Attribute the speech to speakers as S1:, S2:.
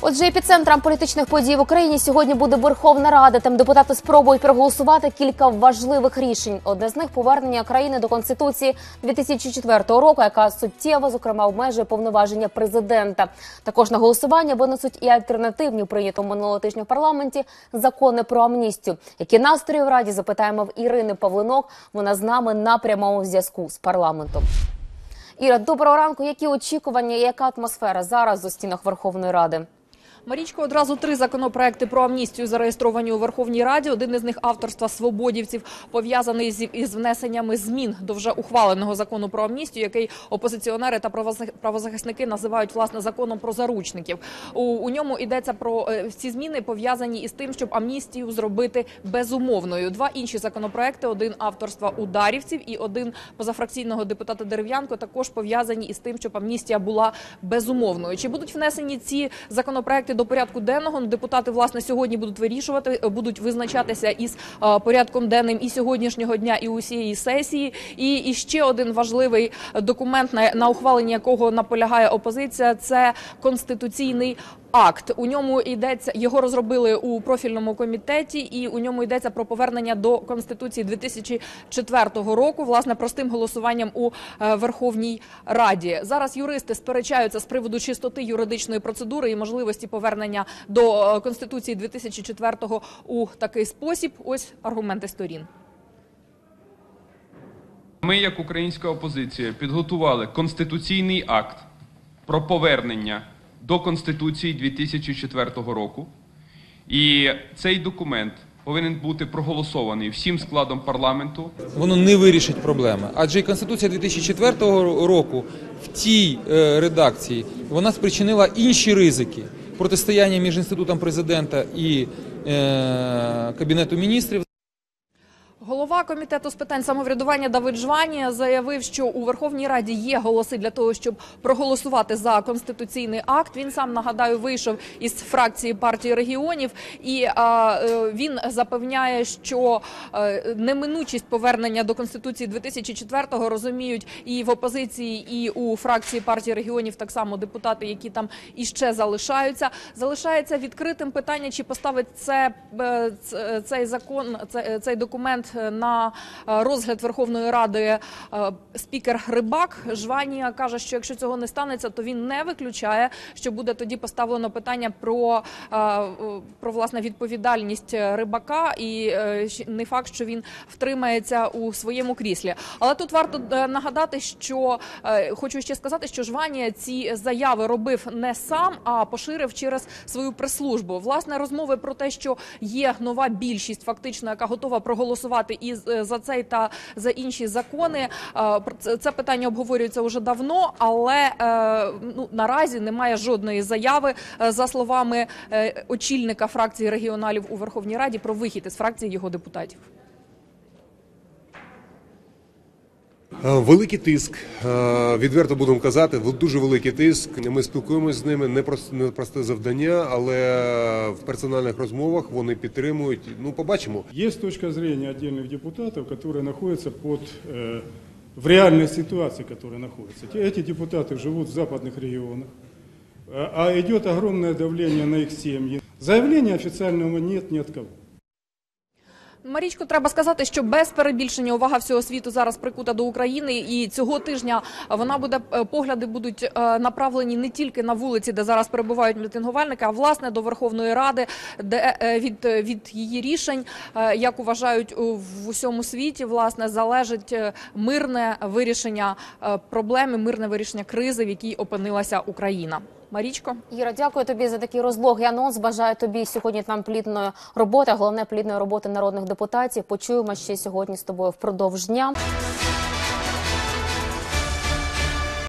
S1: Отже, епіцентром політичних подій в Україні сьогодні буде Верховна Рада. Там депутати спробують проголосувати кілька важливих рішень. Одне з них повернення країни до конституції 2004 року, яка суттєво зокрема обмежує повноваження президента. Також на голосування винесуть і альтернативні прийнятому минулого тижня в парламенті закони про амністію. Які настрої в раді запитаємо в Ірини Павлинок. Вона з нами на прямому зв'язку з парламентом. Іра, доброго ранку. Які очікування, і яка атмосфера зараз у стінах Верховної Ради?
S2: Марічко, одразу три законопроекти про амністію зареєстровані у Верховній Раді. Один із них авторства свободівців пов'язаний із внесеннями змін до вже ухваленого закону про амністію, який опозиціонери та правозах- правозахисники називають власне законом про заручників. У, у ньому йдеться про е, ці зміни пов'язані із тим, щоб амністію зробити безумовною. Два інші законопроекти: один авторства ударівців і один позафракційного депутата Дерев'янко, також пов'язані із тим, щоб амністія була безумовною. Чи будуть внесені ці законопроекти до порядку денного? Депутати власне сьогодні будуть вирішувати, е, будуть визначатися із е, порядком денним і сьогоднішнього дня, і усієї сесії. І, і ще один важливий документ, на, на ухваленні якого наполягає опозиція, це конституційний. Акт у ньому йдеться його розробили у профільному комітеті, і у ньому йдеться про повернення до конституції 2004 року. Власне простим голосуванням у е, Верховній Раді. Зараз юристи сперечаються з приводу чистоти юридичної процедури і можливості повернення до е, конституції 2004 у такий спосіб. Ось аргументи сторін.
S3: Ми, як українська опозиція, підготували конституційний акт про повернення до Конституції 2004 року. І цей документ повинен бути проголосований всім складом парламенту
S4: воно не вирішить проблеми. Адже і Конституція 2004 року в тій е, редакції вона спричинила інші ризики протистояння між інститутом президента і е, кабінету міністрів.
S2: Голова комітету з питань самоврядування Давид Жвані заявив, що у Верховній Раді є голоси для того, щоб проголосувати за конституційний акт. Він сам нагадаю вийшов із фракції партії регіонів, і а, е, він запевняє, що е, неминучість повернення до конституції 2004-го розуміють і в опозиції, і у фракції партії регіонів так само депутати, які там іще залишаються. Залишається відкритим питання, чи поставить це е, цей закон, це- цей документ на е, розгляд Верховної Ради е, спікер Рибак. Жванія каже, що якщо цього не станеться, то він не виключає, що буде тоді поставлено питання про, е, про власне відповідальність рибака, і не факт, що він втримається у своєму кріслі. Але тут варто нагадати, що хочу ще сказати, що Жванія ці заяви робив не сам, а поширив через свою прес-службу. Власне, розмови про те, що є нова більшість, фактично, яка готова проголосувати і з- за цей та за інші закони. е, Це, питання обговорюється вже давно, але е, ну наразі немає жодної заяви е, за словами очільника фракції регіоналів у Верховній Раді про вихід із фракції його депутатів.
S5: Е, Великий тиск, е, відверто будемо казати, в- дуже великий тиск. Ми спілкуємося з ними, не прос- не просте завдання, але в персональних розмовах вони підтримують. Ну, побачимо.
S6: Есть точка зрения отдельных депутатов, которые находятся под, э, в реальной ситуации, которые находятся. Те- Эти депутаты живут в западных регионах, а- а идет огромное давление на их семьи. Заявления официального нет ни от кого.
S2: Марічко, треба сказати, що без перебільшення увага всього світу зараз прикута до України, і цього тижня вона буде е, погляди будуть е, направлені не тільки на вулиці, де зараз перебувають мітингувальники, а власне до Верховної Ради, де е, від, від її рішень, як вважають в усьому світі, власне залежить мирне вирішення проблеми, мирне вирішення кризи, в якій опинилася Україна. Марічко.
S1: Іра, дякую тобі за такий розлогий анонс. Бажаю тобі сьогодні там плідної роботи, головне плідної роботи народних депутатів. Почуємо ще сьогодні з тобою впродовж дня.